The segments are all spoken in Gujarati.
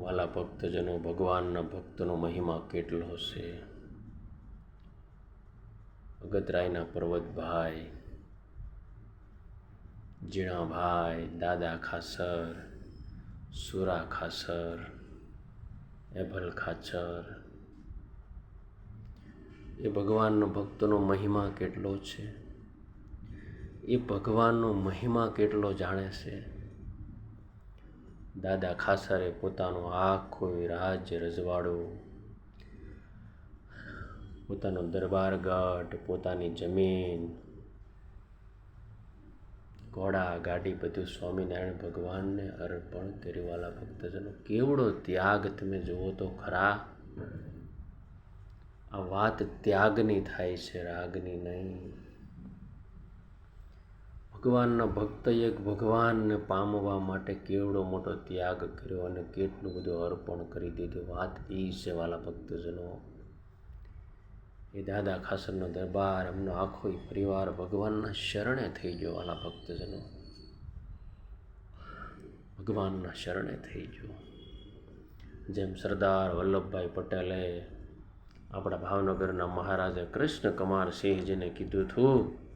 વાલા ભક્તજનો, ભગવાનના ભક્તનો મહિમા કેટલો છે? અગતરાયના પર્વતભાઈ જીણાભાઈ દાદા ખાસર, સુરા ખાસર, એભલ ખાચર. એ ભગવાનનો ભક્તનો મહિમા કેટલો છે? એ ભગવાનનો મહિમા કેટલો જાણે છે? દાદા ખાસરે પોતાનો આખો રાજ્ય રજવાડો, પોતાનો દરબારગઢ પોતાની જમીન, ઘોડા, ગાડી બધું સ્વામિનારાયણ ભગવાનને અર્પણ કર્યું. ભક્તજનો, કેવડો ત્યાગ તમે જુઓ તો ખરા? આ વાત ત્યાગની થાય છે, રાગની નહીં. ભગવાનના ભક્ત એક ભગવાનને પામવા માટે કેવડો મોટો ત્યાગ કર્યો અને કેટલું બધું અર્પણ કરી દીધું. વાત એ છે, વાલા ભક્તજનો. એ દાદા ખાસરનો દરબાર, એમનો આખો પરિવાર ભગવાનના શરણે થઈ ગયો, વાલા ભક્તજનો. ભગવાનના શરણે થઈ ગયો. જેમ સરદાર વલ્લભભાઈ પટેલે આપણા ભાવનગરના મહારાજા કૃષ્ણ કુમાર સિંહજીને કીધું હતું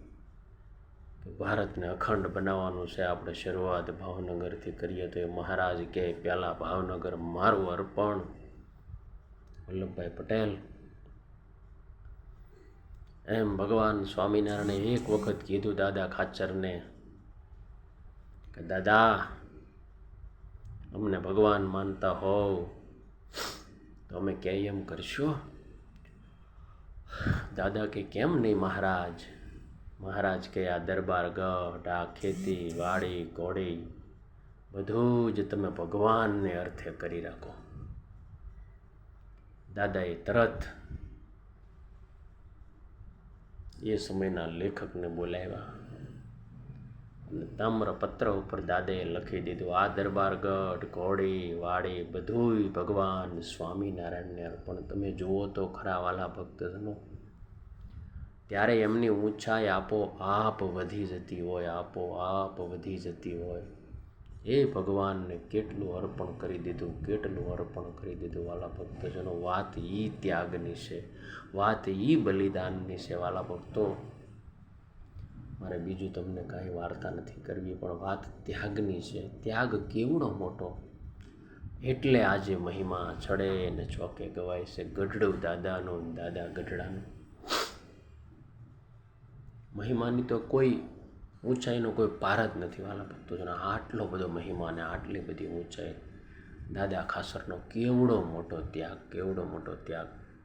ભારતને અખંડ બનાવવાનું છે, આપણે શરૂઆત ભાવનગરથી કરીએ તો એ મહારાજ કહે, પહેલાં ભાવનગર મારું અર્પણ. વલ્લભભાઈ પટેલ એમ ભગવાન સ્વામિનારાયણે એક વખત કીધું, દાદા ખાચરને, કે દાદા, અમને ભગવાન માનતા હોવ, તો અમે કહે એમ કરશો? દાદા કે, કેમ નહીં મહારાજ? મહારાજ કે આ દરબાર, ગઢ, આ ખેતી, વાડી, ઘોડી, બધું જ તમે ભગવાનને અર્થે કરી રાખો. દાદાએ તરત એ સમયના લેખકને બોલાવ્યા અને તામ્રપત્ર ઉપર દાદાએ લખી દીધું, આ દરબારગઢ ઘોડી, વાડી, બધુંય ભગવાન સ્વામિનારાયણને અર્પણ. તમે જુઓ તો ખરા વાલા ભક્તજનો ત્યારે એમની ઊંચાઈ આપો આપ વધી જતી હોય, આપો આપ વધી જતી હોય. એ ભગવાનને કેટલું અર્પણ કરી દીધું, કેટલું અર્પણ કરી દીધું વાલા ભક્તજનો. વાત એ ત્યાગની છે, વાત એ બલિદાનની છે વાલા ભક્તો. મારે બીજું તમને કાંઈ વાર્તા નથી કરવી, પણ વાત ત્યાગની છે. ત્યાગ કેવડો મોટો. એટલે આજે મહિમા ચડે ને ચોકે ગવાય છે ગઢડું દાદાનો દાદા ગઢડાનો. મહિમાની તો કોઈ ઊંચાઈનો કોઈ પાર જ નથી વાલા ભક્તોજનો આટલો બધો મહિમા અને આટલી બધી ઊંચાઈ. દાદા ખાસરનો કેવડો મોટો ત્યાગ, કેવડો મોટો ત્યાગ.